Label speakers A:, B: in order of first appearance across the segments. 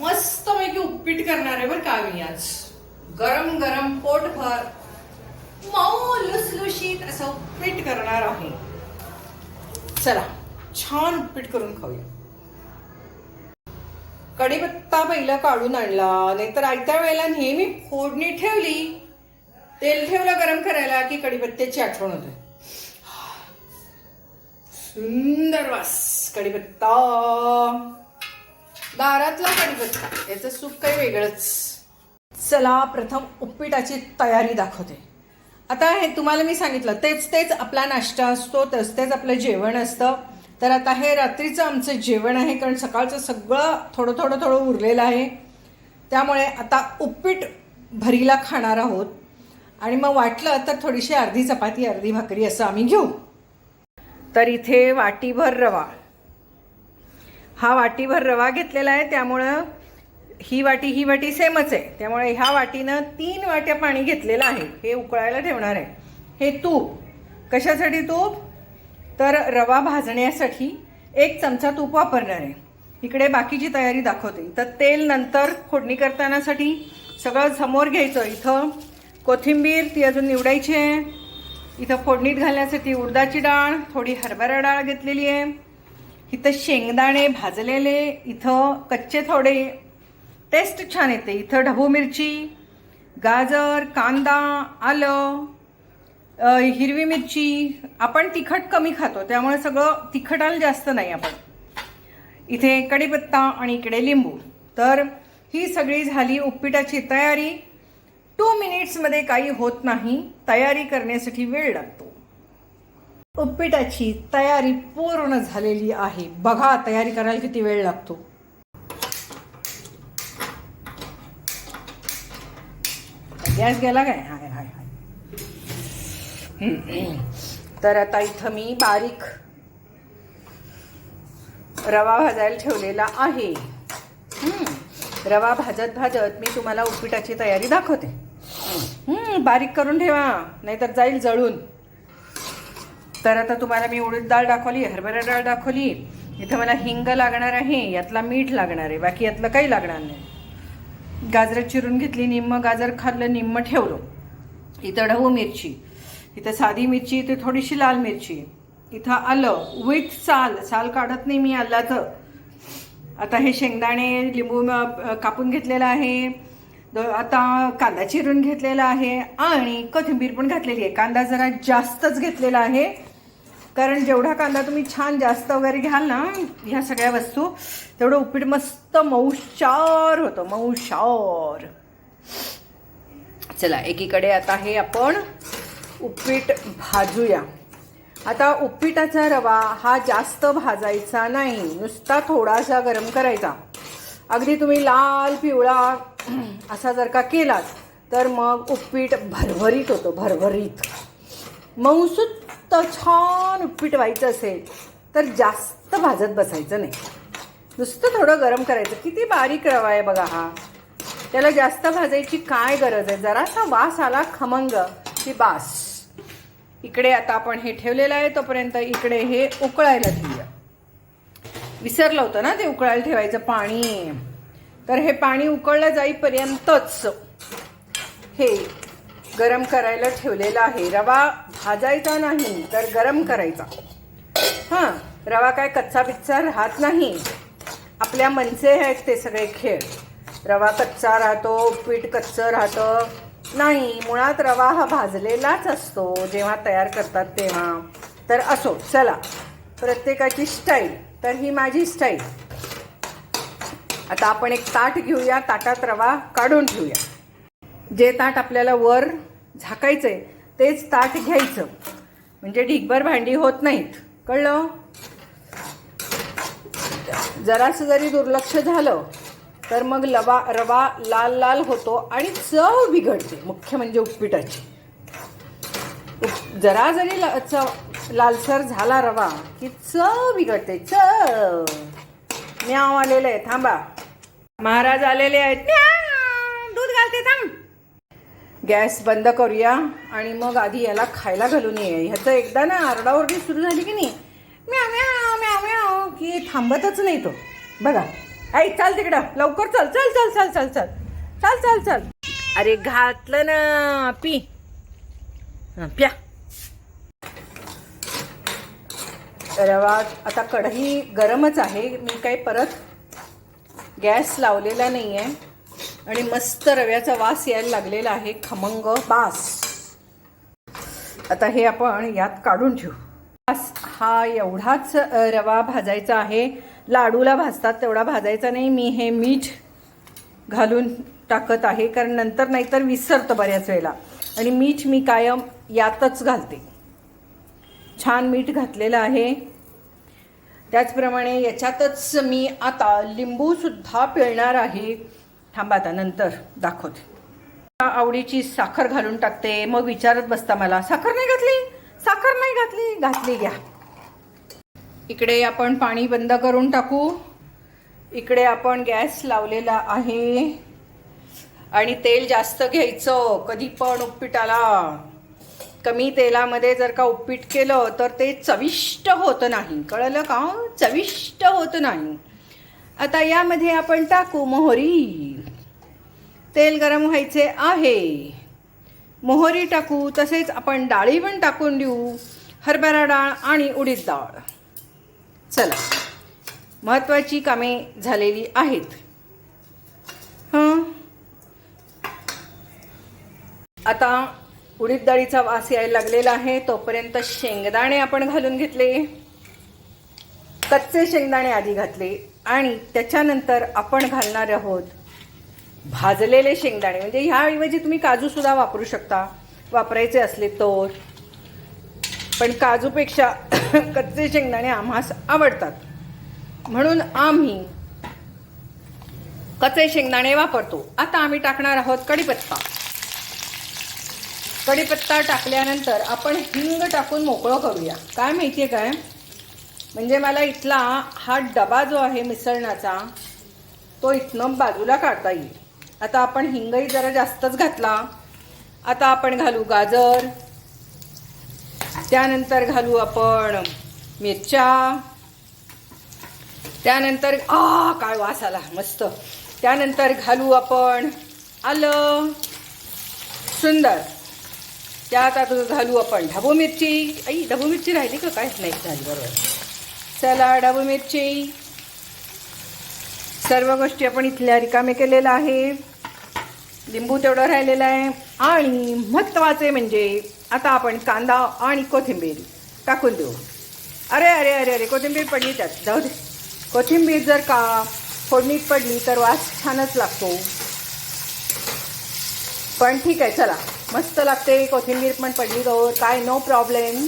A: मस्त पैकी उपीट करणार आहे बरं का मी आज. गरम गरम पोटभर मऊ लुसलुशीत असं उपीट करणार आहे. चला छान उपीट करून खाऊया. कढीपत्ता पहिला काढून आणला नाहीतर आयत्या वेळेला नेहमी फोडणी ठेवली. तेल ठेवलं गरम करायला की कढीपत्त्याची आठवण होते. सुंदर वास कढीपत्ता. दारातला कढीपत्ता याचं सूप काही वेगळंच. चला प्रथम उपीटाची तयारी दाखवते. आता हे तुम्हाला मी सांगितलं तेच तेच आपला नाश्ता असतो तेच तेच आपलं जेवण असतं. तर आता हे रात्रीचं आमचं जेवण आहे कारण सकाळचं सगळं थोडं थोडं थोडं उरलेलं आहे. त्यामुळे आता उपपीट भरीला खाणार आहोत. आणि मग वाटलं तर थोडीशी अर्धी चपाती अर्धी भाकरी असं आम्ही घेऊ. तर इथे वाटीभर रवा. हा वाटीभर रवा घेतलेला आहे त्यामुळं ही वाटी ही वाटी सेमच आहे. त्यामुळे ह्या वाटीनं तीन वाट्या पाणी घेतलेलं आहे. हे उकळायला ठेवणार आहे. हे तूप. कशासाठी तूप? तर रवा भाजण्यासाठी एक चमचा तूप वापरणार आहे. इकडे बाकीची तयारी दाखवते. तर तेल नंतर फोडणी करतानासाठी सगळं समोर घ्यायचं. इथं कोथिंबीर ती अजून निवडायची आहे. इथं फोडणीत घालण्यासाठी उडदाची डाळ थोडी हरभरा डाळ घेतलेली आहे. इथं शेंगदाणे भाजलेले इथं कच्चे थोडे. टेस्ट छान येते. इथं ढबू मिरची गाजर कांदा आलं हिरवी मिरची. आपण तिखट कमी खातो त्यामुळे सगळं तिखटाला जास्त नाही आपण. इथे कढीपत्ता आणि इकडे लिंबू. तर ही सगळी झाली उपपिटाची तयारी. टू मिनिट्समध्ये काही होत नाही. तयारी करण्यासाठी वेळ लागतो. उपीटाची तयारी पूर्ण झालेली आहे. बघा तयारी करायला किती वेळ लागतो. गॅस गेला काय? हाय हाय हाय. तर आता इथं मी बारीक रवा भाजायला ठेवलेला आहे. रवा भाजत भाजत मी तुम्हाला उपीटाची तयारी दाखवते. बारीक करून ठेवा नाहीतर जाईल जळून. तर आता तुम्हाला मी उडीद डाळ दाखवली हरभरा डाळ दाखवली. इथं मला हिंग लागणार आहे यातला मीठ लागणार आहे बाकी यातलं काही लागणार नाही. गाजरं चिरून घेतली निम्म गाजर खाल्लं निम्म ठेवलं. इथं ढवू मिरची इथं साधी मिरची इथे थोडीशी लाल मिरची. इथं आलं विथ साल साल काढत नाही मी आल्याचं. आता हे शेंगदाणे लिंबू कापून घेतलेलं आहे. द- आता कांदा चिरून घेतलेला आहे आणि कोथिंबीर पण घातलेली आहे. कांदा जरा जास्तच घेतलेला आहे. कारण जेवढा कांदा तुम्ही छान जास्त वगैरे घ्याल ना ह्या सगळ्या वस्तू तेवढं उपीट मस्त मऊशार होतं मऊशार. चला एकीकडे आता हे आपण उपीट भाजूया. आता उपीटाचा रवा हा जास्त भाजायचा नाही नुसता थोडासा गरम करायचा. अगदी तुम्ही लाल पिवळा असा जर का केलात तर मग उपीट भरभरीत होतो भरभरीत. मऊसूत छान उपीट व्हायचं असेल तर जास्त भाजत बसायचं नाही. नुसतं थोडं गरम करायचं. किती बारीक रवा आहे बघा हा. त्याला जास्त भाजायची काय गरज आहे? जरासा वास आला खमंग की बास. इकडे आता आपण हे ठेवलेलं आहे तोपर्यंत इकडे हे उकळायला ठेवूया. विसरलं होतं ना ते उकळायला ठेवायचं पाणी. तर हे पाणी उकळलं जाईपर्यंतच हे गरम करायला ठेवलेलं आहे रवा. भाजायचा नाही तर गरम करायचा. हां रवा काय कच्चा बिच्चा राहत नाही. आपल्या मनसे आहेत ते सगळे खेळ. रवा कच्चा राहतो पीठ कच्चं राहतं. नाही मुळात रवा हा भाजलेलाच असतो जेव्हा तयार करतात तेव्हा. तर असो चला. प्रत्येकाची स्टाईल तर ही माझी स्टाईल. आता आपण एक ताट घेऊया ताटात रवा काढून ठेवूया जे ताट आपल्याला वर झाकायचं आहे तेच ताट घ्यायचं. म्हणजे ढिगभर भांडी होत नाहीत. कळलं? जरासं जरी दुर्लक्ष झालं तर मग लवा रवा लाल लाल होतो आणि चव बिघडते मुख्य म्हणजे उपपिटाची उप- जरा जरी ला- चव लालसर झाला रवा की चव बिघडते चव. म्याव आलेलं आहे थांबा. महाराज आलेले आहेत. दूध घालते थांब. गॅस बंद करूया आणि मग आधी याला खायला घालून ये ह्याचं एकदा ना आरडाओरडी सुरू झाली की नाही? म्या म्या म्या म्या की थांबतच नाही तो. बघा. आई चाल तिकडं. लवकर चल चल चल चल चल चल. चल चल चल. अरे घातलं ना. पी. प्या. रवा आता कढई गरमच आहे. मी काही परत गॅस लावलेला नाही आहे आणि मस्त रव्याचा वास यायला लागलेला आहे. खमंग बास आता हे आपण यात काढून ठेवू बास हा एवढाच रवा भाजायचा आहे. लाडूला भाजतात तेवढा भाजायचा नाही. मी हे मीठ घालून टाकत आहे. कारण नंतर नाहीतर विसरतं बऱ्याच वेळेला. आणि मीठ मी कायम यातच घालते. छान मीठ घातलेलं आहे. त्याचप्रमाणे याच्यातच मी आता लिंबूसुद्धा पिळणार आहे. थांबा आता नंतर दाखवते. आवडीची साखर घालून टाकते. मग विचारत बसता मला साखर नाही घातली? साखर नाही घातली? घातली घ्या. इकडे आपण पाणी बंद करून टाकू. इकडे आपण गॅस लावलेला आहे. आणि तेल जास्त घ्यायचं कधी पण उपपिटाला कमी तेलामध्ये जर का उपीट केलं तर ते चविष्ट होत नाही. कळलं का? चविष्ट होत नाही. आता यामध्ये आपण टाकू मोहरी. तेल गरम व्हायचे आहे. मोहरी टाकू तसेच आपण डाळी पण टाकून देऊ हरभरा डाळ आणि उडीद डाळ. चला महत्त्वाची कामे झालेली आहेत. हं? आता उडीद डाळीचा वास यायला लागलेला आहे तोपर्यंत शेंगदाणे आपण घालून घेतले. कच्चे शेंगदाणे आधी घातले आणि त्याच्यानंतर आपण घालणार आहोत भाजलेले शेंगदाणे. म्हणजे ह्याऐवजी तुम्ही काजू सुद्धा वापरू शकता. वापरायचे असले तर. पण काजूपेक्षा कच्चे शेंगदाणे आम्हास आवडतात. म्हणून आम्ही कच्चे शेंगदाणे वापरतो. आता आम्ही टाकणार आहोत कढीपत्ता. कढीपत्ता टाकल्यानंतर आपण हिंग टाकून मोकळं करूया. काय माहितीये काय? म्हणजे मला इथला हा डबा जो आहे मिसळण्याचा तो इथनं बाजूला काढता येईल. आता आपण हिंगही जरा जास्तच घातला. आता आपण घालू गाजर. त्यानंतर घालू आपण मिरच्या. त्यानंतर आ काळ वास आला मस्त. त्यानंतर घालू आपण आलं. सुंदर. त्यात आता घालू आपण ढबू मिरची. आई ढबू मिरची राहिली का? काय नाही झाली बरोबर. चला ढबू मिरची. सर्व गोष्टी आपण इथल्या रिकामे केलेलं आहे लिंबू तेवढं राहिलेलं आहे. आणि महत्त्वाचे म्हणजे आता आपण कांदा आणि कोथिंबीर टाकून देऊ. अरे अरे अरे अरे कोथिंबीर पडली त्यात. जाऊ दे. कोथिंबीर जर का फोडणीत पडली तर वास छानच लागतो. पण ठीक आहे चला. मस्त लागते. कोथिंबीर पण पडली गौर काय नो प्रॉब्लेम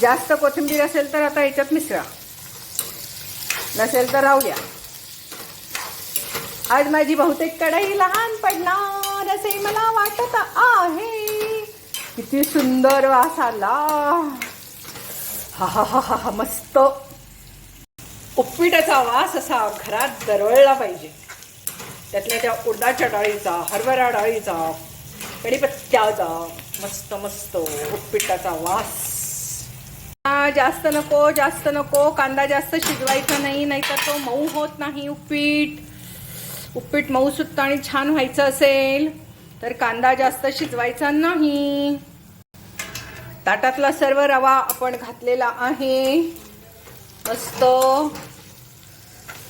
A: जास्त कोथिंबीर असेल तर आता याच्यात मिसळा. नसेल तर राहू द्या. आज माझी बहुतेक कढई लहान पडणार असे मला वाटत आहे. किती सुंदर वास आला हा हा हा हा हा मस्त. उपपीटाचा वास असा घरात दरवळला पाहिजे. त्यातल्या त्या उडदाच्या डाळीचा हरभरा डाळीचा कढीपत्त्याचा मस्त मस्त उपपीटाचा वास. जास्त नको जास्त नको. कांदा जास्त शिजवायचा नाही नाहीतर तो मऊ होत नाही उपपीट. उपीट मऊसुद्धा आणि छान व्हायचं असेल तर कांदा जास्त शिजवायचा नाही. ताटातला सर्व रवा आपण घातलेला आहे. मस्त.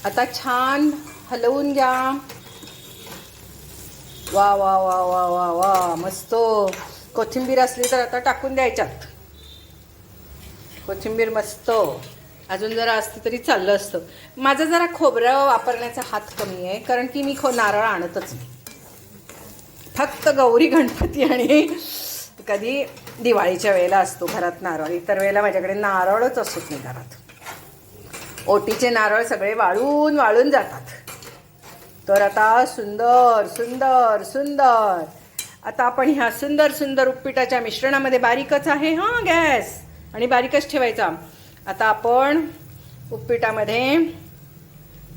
A: आता छान हलवून घ्या. वा वा वा वा वा वा मस्त. कोथिंबीर असली तर आता टाकून द्यायच्यात. कोथिंबीर मस्त. अजून जरा असतं तरी चाललं असतं. माझं जरा खोबरं वापरण्याचा हात कमी आहे कारण की मी खो नारळ आणतच नाही. फक्त गौरी गणपती आणि कधी दिवाळीच्या वेळेला असतो घरात नारळ. इतर वेळेला माझ्याकडे नारळच असत नाही घरात. ओटीचे नारळ सगळे वाळून वाळून जातात. तर आता सुंदर सुंदर सुंदर. आता आपण ह्या सुंदर सुंदर उपपिटाच्या मिश्रणामध्ये बारीकच आहे हां गॅस. आणि बारीकच ठेवायचा. आता आपण उपपिटामध्ये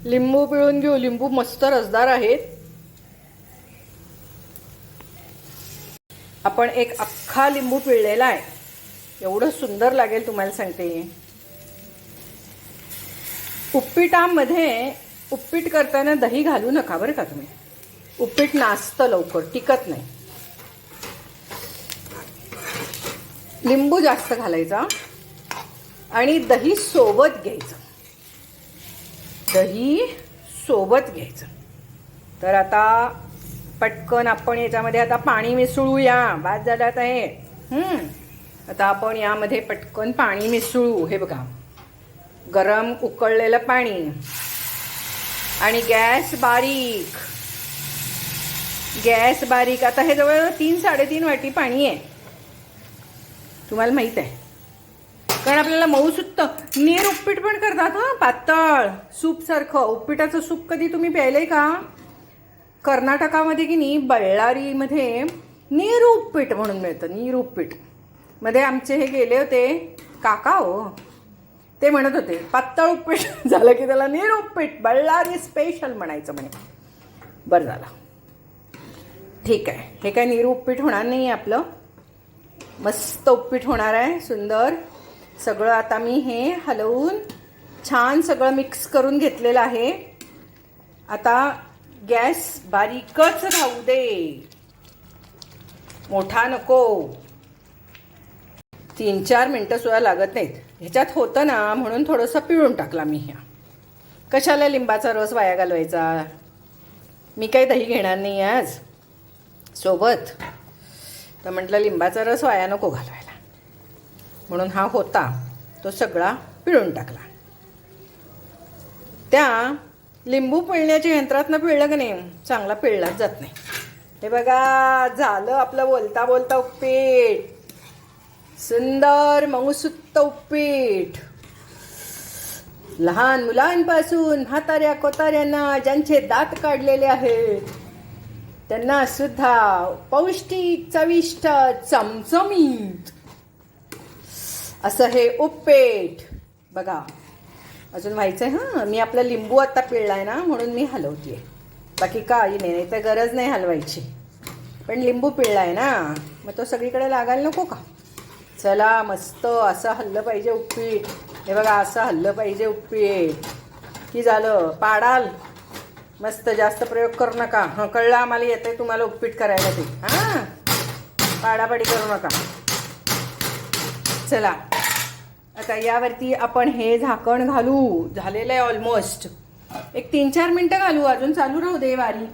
A: लिंबू पिळून घेऊ. लिंबू मस्त रसदार आहेत. आपण एक अख्खा लिंबू पिळलेला आहे. एवढं सुंदर लागेल तुम्हाला सांगते. उपीटामध्ये उपीट करताना दही घालू नका बरं का तुम्ही. उपीट नाचतं लवकर टिकत नाही. लिंबू जास्त घालायचा. आणि दही सोबत घ्यायचं. दही सोबत घ्यायचं. तर आता पटकन आपण याच्यामध्ये आता पाणी मिसळूया. बाद झालं आता हे. आता आपण यामध्ये पटकन पाणी मिसळू. हे बघा. गरम उकळलेलं पाणी. आणि गॅस बारीक. गॅस बारीक. आता हे जवळ तीन साडेतीन वाटी पाणी आहे. तुम्हाला माहीत आहे. कारण आपल्याला मऊ सुत्त नीर उपपीट पण करतात हां पातळ. सूपसारखं उपपिटाचं सूप कधी तुम्ही प्यायलंय का? कर्नाटकामध्ये की नाही बळ्ळारीमध्ये नीर उपपीट म्हणून मिळतं नीर उपपीटमध्ये आमचे हे गेले होते काका हो. ते म्हणत होते पातळ उपपीट झालं की त्याला नीर उपपीट बळ्ळारी स्पेशल म्हणायचं म्हणे. बरं झालं. ठीक आहे. हे काय नीर उपपीट होणार नाही आपलं. मस्त उपपीट होणार आहे सुंदर. सगळं आता मी हे हलवून छान सगळं मिक्स करून घेतलेलं आहे. आता गॅस बारीकच राहू दे. मोठा नको. तीन चार मिनटं सुद्धा लागत नाहीत. ह्याच्यात होतं ना म्हणून थोडंसं पिळून टाकला मी ह्या. कशाला लिंबाचा रस वाया घालवायचा? मी काही दही घेणार नाही आज. सोबत. तर म्हटलं लिंबाचा रस वाया नको घालवायचा म्हणून हा होता. तो सगळा पिळून टाकला. त्या लिंबू पिळण्याच्या यंत्रातनं पिळलं की नाही? चांगला पिळलाच जात नाही. हे बघा झालं आपलं बोलता बोलता उपीट. सुंदर मऊसुत्त उपीट. लहान मुलांपासून म्हाताऱ्या कोताऱ्यांना ज्यांचे दात काढलेले आहेत त्यांना सुद्धा पौष्टिक चविष्ट चमचमीत असं हे उपेट बघा. अजून व्हायचं आहे हां. मी आपला लिंबू आता आहे ना म्हणून मी हलवते बाकी काही नाही नाही तर गरज नाही हलवायची. पण लिंबू पिळला आहे ना मग तो सगळीकडे लागायला नको का? चला मस्त असं हल्लं पाहिजे उपीट. हे बघा असं हल्लं पाहिजे उपीट. की झालं? पाडाल. मस्त जास्त प्रयोग करू नका. हं कळलं आम्हाला येते तुम्हाला उपीट करायला ते. हां? पाडापाडी करू नका. चला. आता यावरती आपण हे झाकण घालू. झालेलं आहे ऑलमोस्ट एक तीन चार मिनटं घालू अजून. चालू राहू दे बारीक.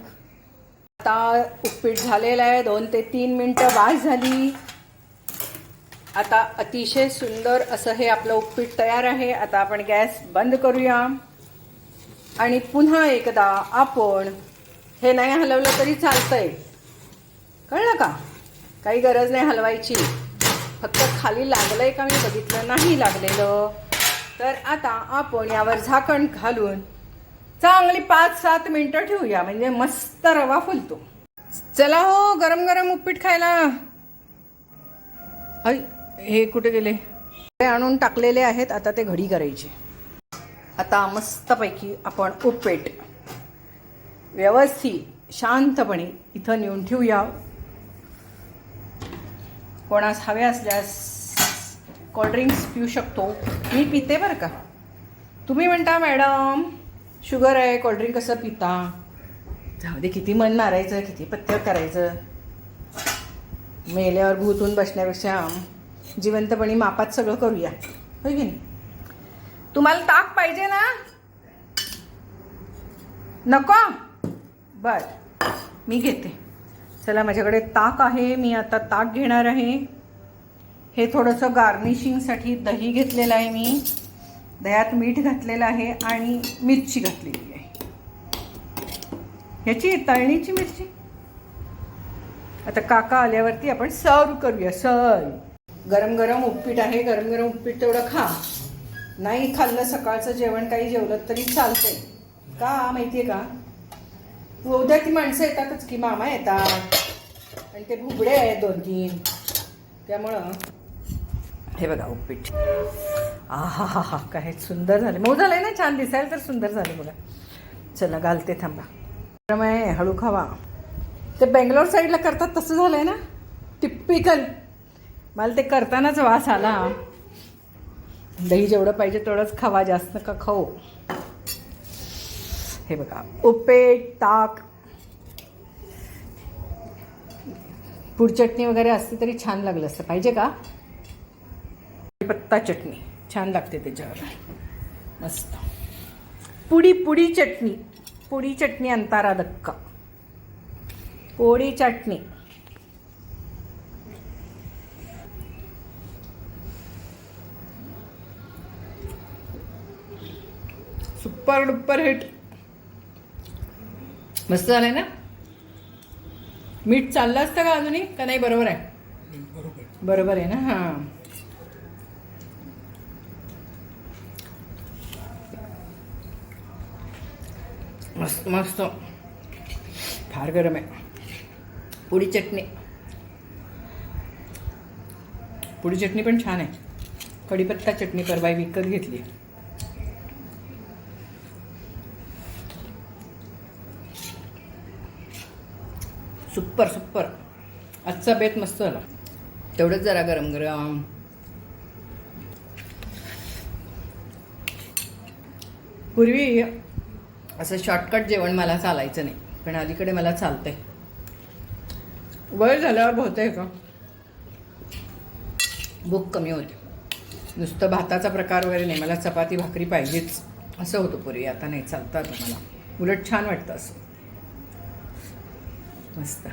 A: आता उपीट झालेलं आहे. दोन ते तीन मिनटं वास झाली. आता अतिशय सुंदर असं हे आपलं उपीट तयार आहे. आता आपण गॅस बंद करूया. आणि पुन्हा एकदा आपण हे नाही हलवलं तरी चालतंय. कळलं का? काही गरज नाही हलवायची. फक्त खाली लागलंय का मी बघितलं नाही लागलेलं. तर आता आपण यावर झाकण घालून चांगली पाच सात मिनटं ठेवूया. म्हणजे मस्त रवा फुलतो. चला हो गरम गरम उपीट खायला. अय हे कुठे गेले? ते आणून टाकलेले आहेत. आता ते घडी करायचे. आता मस्तपैकी आपण उपीट व्यवस्थित शांतपणे इथं नेऊन ठेवूया. कोणास हवे असल्यास कोल्ड्रिंक्स पिऊ शकतो. मी पिते बरं का? तुम्ही म्हणता मॅडम शुगर आहे कोल्ड्रिंक कसं पिता? जाऊ दे किती मन मारायचं किती पथ्य करायचं. मेल्यावर भूतून बसण्यापेक्षा जिवंतपणी मापात सगळं करूया. होय की नाही? तुम्हाला ताक पाहिजे ना? नको? बर मी घेते. चला माझ्याकडे ताक आहे मी आता ताक घेणार आहे. हे थोडंसं गार्निशिंगसाठी दही घेतलेलं आहे मी. दह्यात मीठ घातलेलं आहे आणि मिरची घातलेली आहे. ह्याची तळणीची मिरची. आता काका आल्यावरती आपण सर्व करूया सर्व. गरम गरम उपीट आहे गरम गरम उपीट तेवढं खा. नाही खाल्लं सकाळचं जेवण काही जेवलं तरी चालतंय. का माहिती आहे का? उद्या ती माणसं येतातच की मामा येतात. आणि ते भुबडे आहेत दोन तीन त्यामुळं. हे बघा उपीट. आहा हा हा काय सुंदर झाले. मऊ झालंय ना? छान दिसायला तर सुंदर झाले बघा. चला घालते थांबा. गरम आहे हळू खावा. ते बेंगलोर साईडला करतात तसं झालं आहे ना? टिप्पिकल मला ते करतानाच वास आला. दही जेवढं पाहिजे तेवढंच खावा जास्त का खाऊ. हे बघा. उपेट ताक. पूड चटणी वगैरे असते तरी छान लागलं असतं. पाहिजे का? पत्ता चटणी. छान लागते त्याच्यावर. मस्त. पुडी पुडी चटणी. पुडी चटणी अंतारा धक्का पोळी चटणी. Super duper hit. मस्त झालंय ना? मीठ चाललं असतं का अजूनही? का नाही? बरोबर आहे. बरोबर आहे ना? हां. मस्त मस्त. फार गरम आहे. पुडी चटणी. पुडी चटणी पण छान आहे. कढीपत्ता चटणी परवा विकत घेतली सुपर सुपर. आजचा बेत मस्त झाला. तेवढंच जरा गरम गरम. पूर्वी असं शॉर्टकट जेवण मला चालायचं नाही पण अलीकडे मला चालतंय. वय झाल्यावर होतंय का भूक कमी होते. नुसतं भाताचा प्रकार वगैरे नाही मला चपाती भाकरी पाहिजेच. असं होतं पूर्वी आता नाही चालतं आता मला. उलट छान वाटतं असं. मस्त